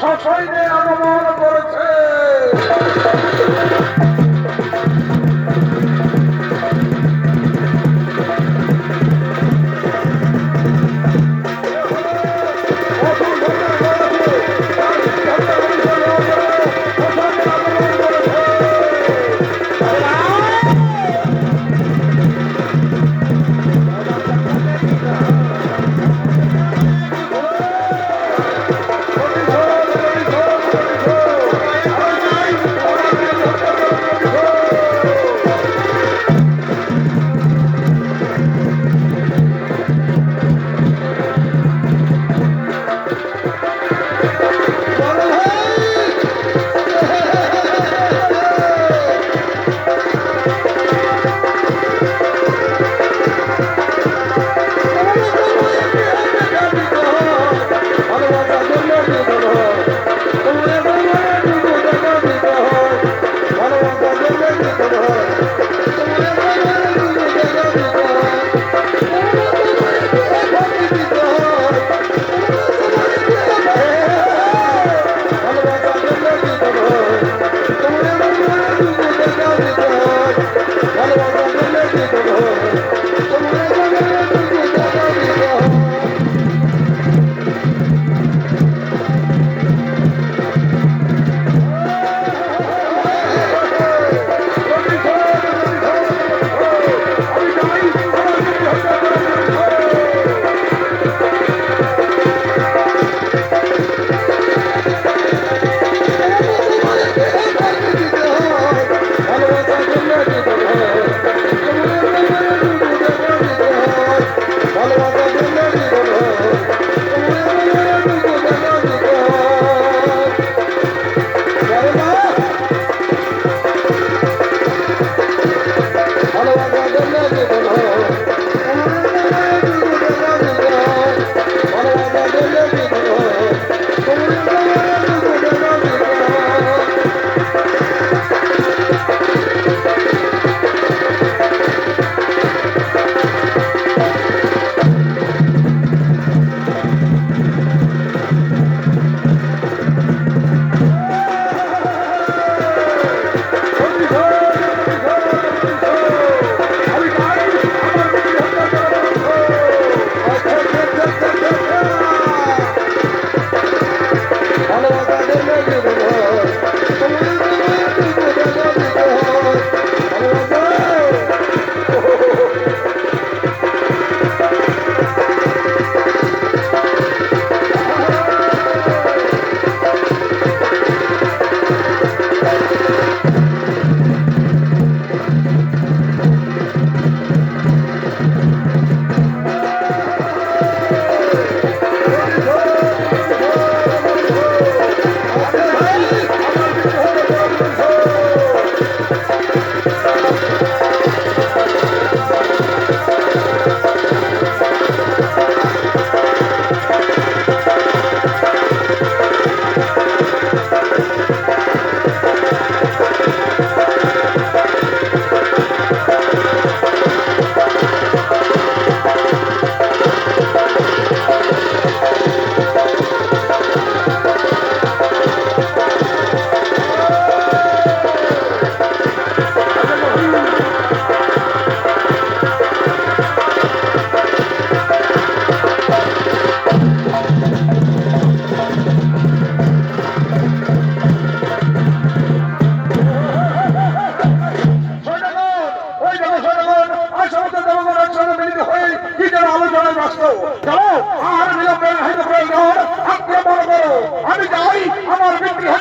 সসৈন্যে আগমন করেছে। আমার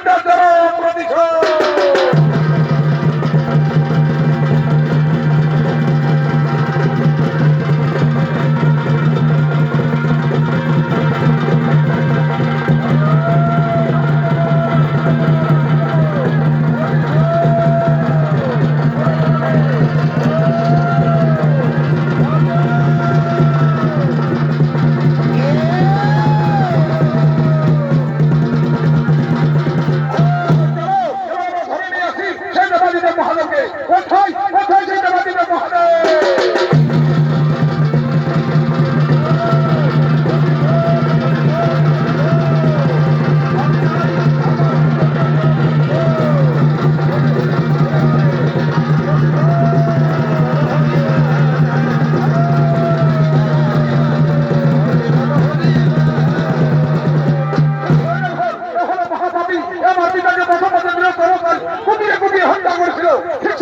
করেছিল। ঠিক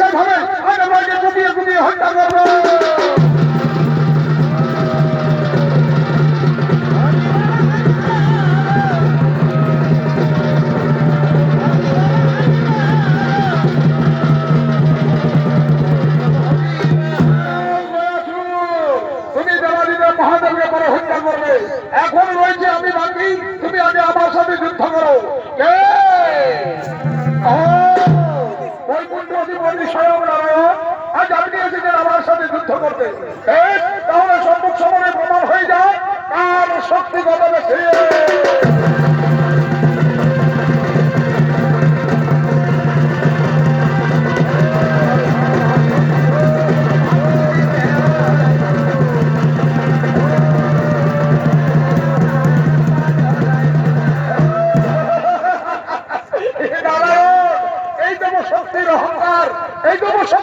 আমরা একে কুপিয়ে কুপিয়ে হত্যা হত্যা করবে। এখন রয়েছে আমি বাকি, তুমি আগে আমার সাথে যুদ্ধ করো। আজ আপনি এসেছেন আমার সাথে যুদ্ধ করতে। তাহলে সম্মুখ সময়ে প্রমাণ হয়ে যায়, কার শক্তি কত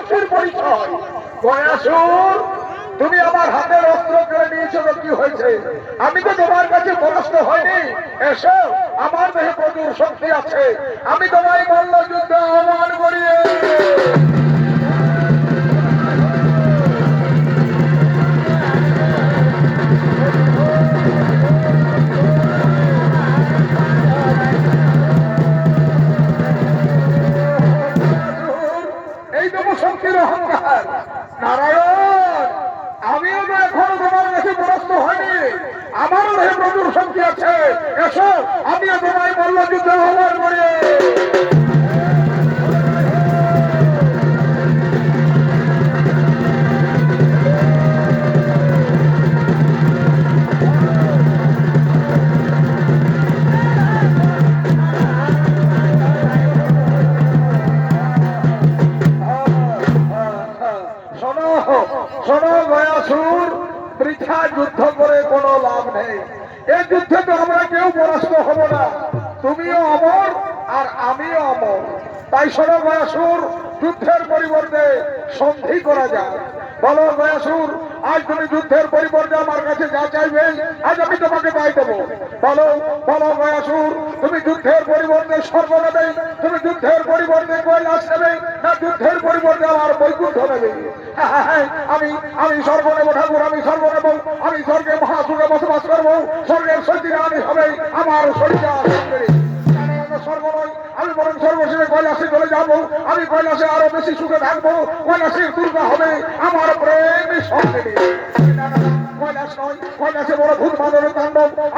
শক্তির পরিচয়। তুমি আমার হাতের অস্ত্র করে নিয়েছো কি হয়েছে? আমি তো তোমার কাছে পরাস্ত হয়নি এসো, আমার দেহে প্রচুর শক্তি আছে। আমি তোমায় মল্ল যুদ্ধ আহ্বান করিয়ে। প্রচুর শক্তি আছে। এসো, আমিও তোমায় মল্ল যুদ্ধ আহ্বান করি যুদ্ধ করে কোনো লাভ নেই। এই যুদ্ধে তো আমরা কেউ পরাস্ত হব না। তুমিও অমর আর আমিও অমর। তাই গয়াসুর যুদ্ধের পরিবর্তে সন্ধি করা যায় বলো গয়াসুর আজ তুমি যুদ্ধের পরিবর্তে আমার কাছে যা চাইবে আজ আমি তোমাকে তাই দেবো। বলো বলো গয়াসুর তুমি যুদ্ধের পরিবর্তে স্বর্গ নেবে তুমি যুদ্ধের পরিবর্তে কৈলাস নেবে না যুদ্ধের পরিবর্তে আমার বৈকুণ্ঠ নেবে? হ্যাঁ, আমি আমি স্বর্গ নেব ঠাকুর আমি স্বর্গ নেব আমি স্বর্গে মহাসুখে বসবাস করব স্বর্গের সত্যি আমি হবে আমার শরীর আমি বরং সর্বশেষে কৈলাসে চলে যাব। আমি কৈলাসে আরও বেশি সুখে থাকব। কৈলাসের দুর্গা হবে আমার প্রেম সঙ্গে। কৈলাস নয়, কৈলাসে বড়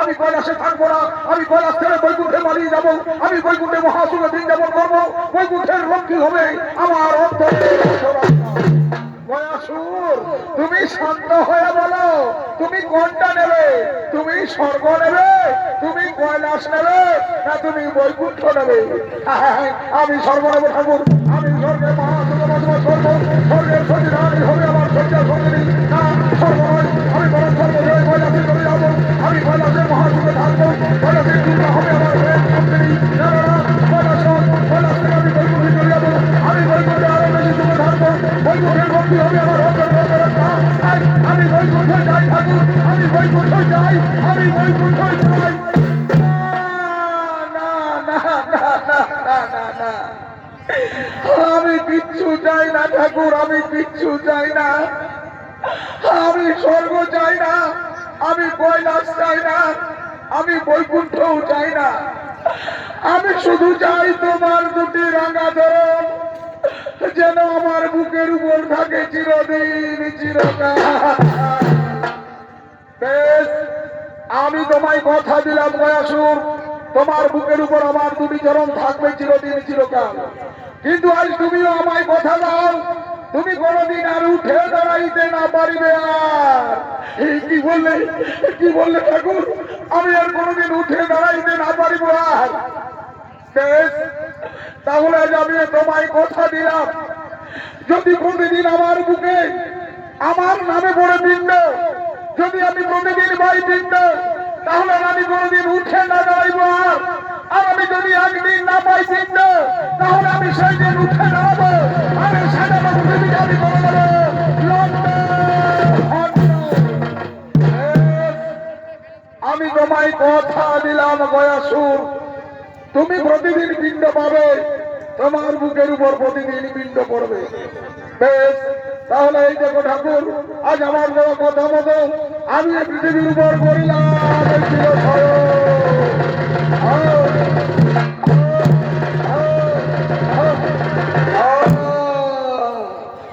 আমি কৈলাসে থাকব না, আমি কৈলাস থেকে বৈকুণ্ঠে মারিয়ে যাব। আমি বৈকুণ্ঠে মহাসুখে দিন যাপন করব। বৈকুণ্ঠের লক্ষ্মী হবে আমার অন্তর তুমি শান্ত হয়ে বলো, তুমি কোনটা নেবে? তুমি স্বর্গ নেবে, তুমি কৈলাস নেবে, না তুমি বৈকুণ্ঠ নেবে? আমি স্বর্গ নেব ঠাকুর, আমি স্বর্গে করব স্বর্গের সতী হবে আমার সজ্জা সঙ্গিনী না, স্বর্গ আমি বরং স্বর্গ হয়ে চলে যাব, আমি কৈলাসের থাকব হবে আমার বৈকুণ্ঠের হবে আমার আমি বৈকুণ্ঠ যাই আমি বৈকুণ্ঠ যাই আমি বৈকুণ্ঠ যাই। আমি কিচ্ছু চাই না, ঠাকুর, আমি কিচ্ছু চাই না আমি স্বর্গ চাই না, আমি কৈলাস চাই না, আমি বৈকুণ্ঠও চাই না আমি শুধু চাই তোমার দুটি রাঙা ধরন যেন আমার বুকের উপর থাকে চিরদিন চিরকাল। বেশ, আমি তোমায় কথা দিলাম গয়াসুর তোমার বুকের উপর আমার দুটি চরণ থাকবে চিরদিন চিরকাল। কিন্তু আজ তুমিও আমায় কথা দাও, তুমি কোনোদিন আর উঠে দাঁড়াইতে না পারিবে আর। এই কি বললে? কি বললে ঠাকুর? আমি আর কোনোদিন উঠে দাঁড়াইতে না পারিব আর। বেশ তাহলে আমি তোমায় কথা দিলাম। যদি প্রতিদিন আমার বুকে আমার নামে পড়ে পিণ্ড যদি আমি প্রতিদিন পাই পিণ্ড তাহলে আমি কোনোদিন উঠে না দাঁড়াইব আর। আমি যদি একদিন না পাই পিণ্ড তাহলে আমি সেই দিন উঠে দাঁড়াবো। আমি সেটা আমি আমি তোমায় কথা দিলাম গয়াসুর তুমি প্রতিদিন পিণ্ড পাবে তোমার বুকের উপর প্রতিদিন পিণ্ড পড়বে বেশ, তাহলে এই দেখো ঠাকুর, আজ আমার দেওয়া কথা মতো আমি পৃথিবীর উপর করিলাম।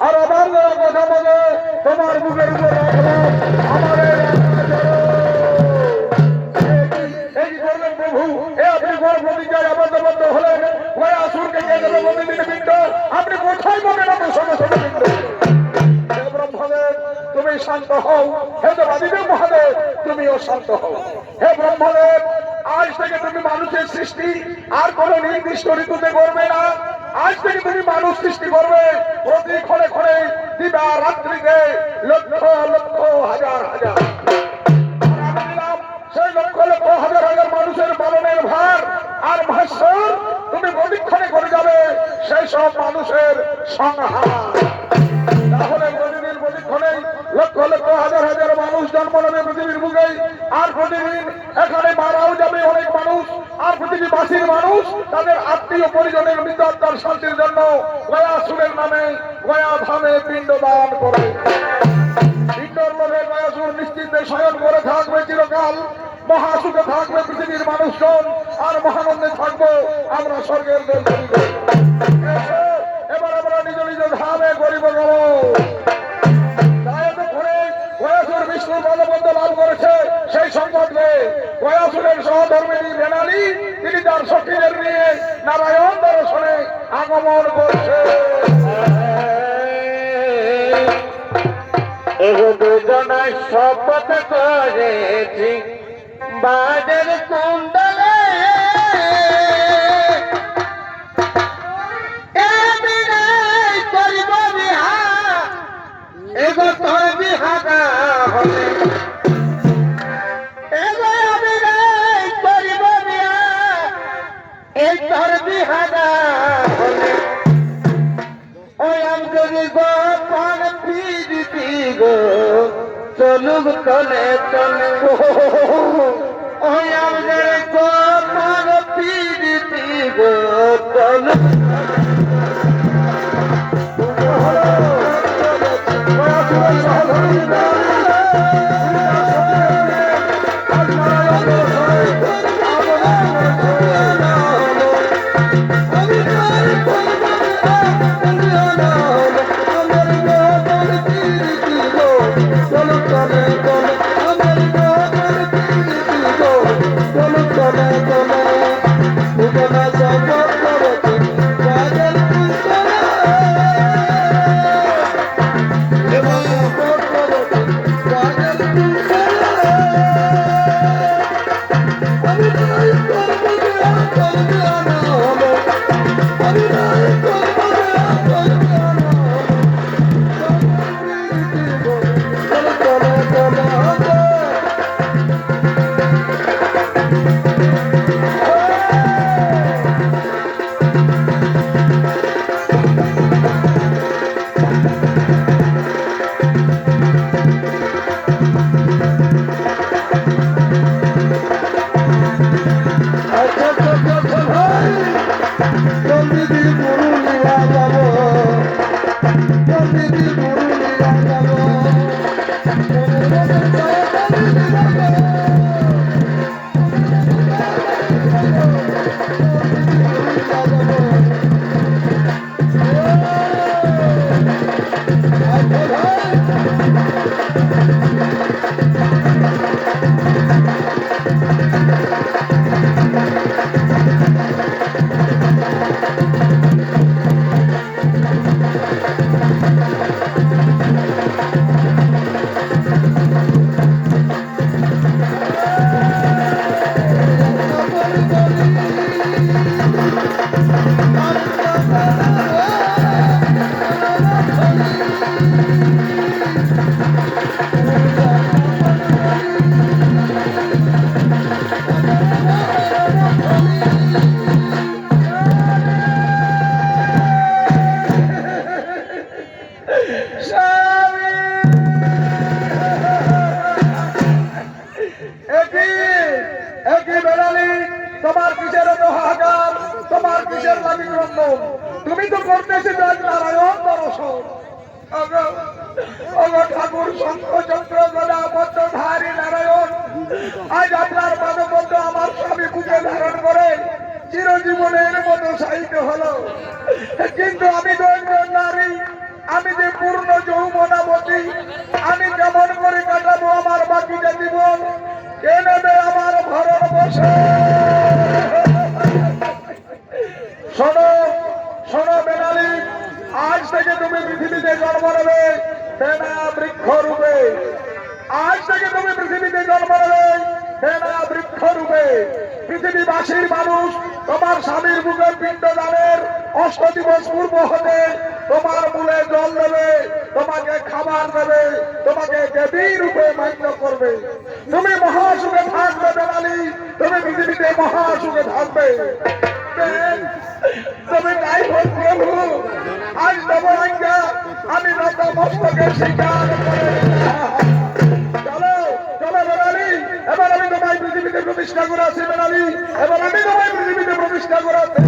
আর আমার দেওয়া কথা মতো তোমার বুকের উপর আর কোন নির্দিষ্ট ঋতুতে করবে না। আজ থেকে মানুষ সৃষ্টি করবে, প্রতি ক্ষণে ক্ষণে দিবা রাত্রিতে লক্ষ তাদের আত্মীয় পরিজনের মৃত্যুর শান্তির জন্য গয়া সুরের নামে গয়া ধামে পিণ্ড দান করে আমরা স্বর্গের এবার আমরা নিজ নিজ ধামে করিব গমন। গয়াসুরের সহধর্মিনী বেনালি, তিনি তার সখীদের নিয়ে নারায়ণ দর্শনে আগমন করছে। দুজনায় শপথ করেছি, বাজার কুণ্ডলে। এগো তোর বিহাগা হবে তোর হবে ওই আমগরি গো পান পিরিতি গো চলুক তলে তলে। ঠাকুর শঙ্খচন্দ্র গদা পদ্ম ধারী নারায়ণ আজ আপনার পদপদ্ম আমার স্বামী বুকে ধারণ করে চিরজীবনের মতো সাহিত্য হলো কিন্তু আমি নারী আমি যে পূর্ণ যৌবনাবতী আমি কেমন করে কাটাবো আমার বাকিটা জীবন কে নেবে আমার ভরণ বসে শোনো শোনো বেনালি আজ থেকে তুমি পৃথিবীতে জন্ম নেবে বেনা বৃক্ষ রূপে। আজ থেকে তুমি পৃথিবীতে জন্ম নেবে বেনা বৃক্ষ রূপে। পৃথিবীবাসীর মানুষ, তোমার স্বামীর বুকে পিণ্ড দানের অষ্ট দিবস পূর্ব হতে তোমার মূলে জল দেবে, তোমাকে খাবার দেবে, তোমাকে দেবী রূপে মান্য করবে। তুমি মহাসুখে থাকবে বেনালি তুমি পৃথিবীতে মহাসুখে থাকবে। বেন, তুমি তাই হোক প্রভু। আজ তোমার আজ্ঞা আমি নত মস্তকে স্বীকার করে নিলাম। চলো চলো বেনালি এবার আমি তোমায় পৃথিবীতে প্রতিষ্ঠা করে আছি এবার আমি তোমায় পৃথিবীতে প্রতিষ্ঠা করে আছি